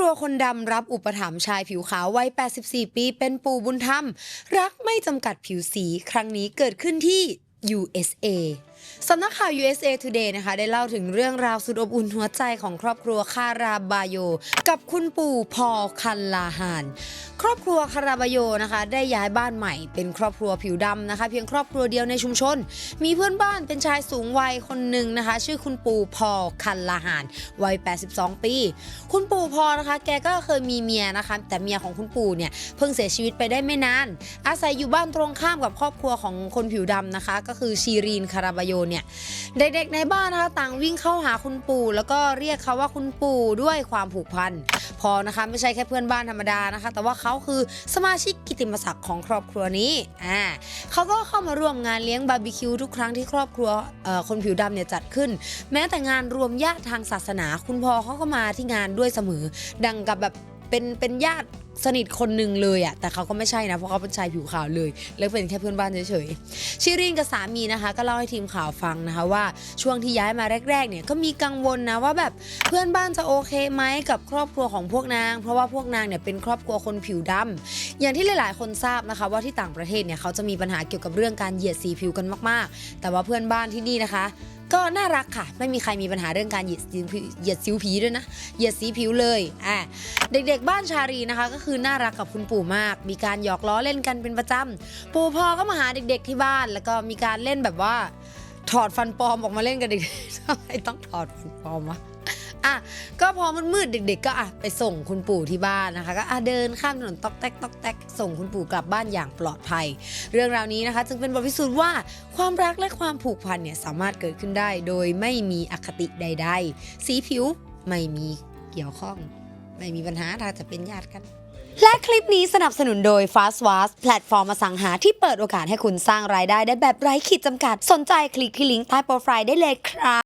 ครัวคนดำรับอุปถัมภ์ชายผิวขาววัย 84 ปี เป็นปู่บุญธรรม รักไม่จำกัดผิวสี ครั้งนี้เกิดขึ้นที่ USA สำนักข่าว USA Today นะคะ ได้เล่าถึงเรื่องราวสุดอบอุ่นหัวใจของครอบครัวคาราบาโย กับคุณปู่พอลคันลาหาน ครอบครัวคาราบาโยนะคะได้ย้ายบ้านใหม่เป็นครอบครัวผิวดำนะคะ เพียงครอบครัวเดียวในชุมชน มีเพื่อนบ้านเป็นชายสูงวัยคนหนึ่งนะคะ ชื่อคุณปู่พอลคันลาฮานวัย 82 ปี คุณปู่พอนะคะ แกก็เคยมีเมียนะคะ แต่เมียของคุณปู่เนี่ยเพิ่งเสียชีวิตไปได้ไม่นาน อาศัยอยู่บ้านตรงข้ามกับครอบครัวของคนผิวดำนะคะ ก็คือชีรีนคาราบาโยเนี่ยเด็กๆในบ้านนะคะต่างวิ่งเข้าหาคุณปู่แล้วก็เรียกเขาว่าคุณปู่ด้วยความผูกพัน พอนะคะไม่ใช่แค่เพื่อนบ้านธรรมดานะคะ แต่ว่าเขาคือสมาชิกกิติมศักดิ์ของครอบครัวนี้อ่าเขาก็เข้ามาร่วมงานเลี้ยงบาร์บีคิวทุกครั้งที่ครอบครัวคนผิวดำเนี่ยจัดขึ้น แม้แต่งานรวมญาติทางศาสนา คุณพ่อเขาก็มาที่งานด้วยเสมอ ดังกับแบบเป็นเป็นญาติ สนิทคนหนึ่งเลยอะแต่เขาก็ไม่ใช่นะเพราะเขาเป็นชายผิวขาวเลย แล้วเป็นแค่เพื่อนบ้านเฉยๆชิรินกับสามีนะคะ ก็เล่าให้ทีมข่าวฟังนะคะว่าช่วงที่ย้ายมาแรกๆเนี่ยก็มีกังวลนะว่าแบบเพื่อนบ้านจะโอเคไหมกับครอบครัวของพวกนาง เพราะว่าพวกนางเนี่ยเป็นครอบครัวคนผิวดำอย่างที่หลายๆ คนทราบนะคะ ว่าที่ต่างประเทศเนี่ยเขาจะมีปัญหาเกี่ยวกับเรื่องการเหยียดสีผิวกันมากๆ แต่ว่าเพื่อนบ้านที่นี่นะคะ ก็น่ารักค่ะ ไม่มีใครมีปัญหาเรื่องการเหยียดสิวเหยียดสิวผีด้วยนะ เหยียดสีผิวเลยอ่าเด็กๆบ้านชารีนะคะ ก็คือน่ารักกับคุณปู่มาก มีการหยอกล้อเล่นกันเป็นประจำปู่พอก็มาหาเด็ก ๆที่บ้าน แล้วก็มีการเล่นแบบว่า ถอดฟันปลอมออกมาเล่นกันเด็กๆทำไมต้องถอดฟันปลอมวะ อะก็พอมันมืดๆเด็ก ๆ ก็อะไปส่งคุณปู่ที่บ้านนะคะก็อะเดินข้ามถนนตอกแตกตอกแตกส่งคุณปู่กลับบ้านอย่างปลอดภัย เรื่องราวนี้นะคะจึงเป็นบทพิสูจน์ว่าความรักและความผูกพันเนี่ยสามารถเกิดขึ้นได้ โดยไม่มีอคติใด ๆ สีผิวไม่มีเกี่ยวข้อง ไม่มีปัญหาถ้าจะเป็นญาติกันและคลิปนี้สนับสนุนโดย Fast w a s แพลตฟอร์มอสังหาที่เปิดโอกาสให้คุณสร้างรายได้ได้แบบไร้ขีดจำกัด สนใจคลิกที่ลิงก์ใต้โปรไฟล์ได้เลยครับ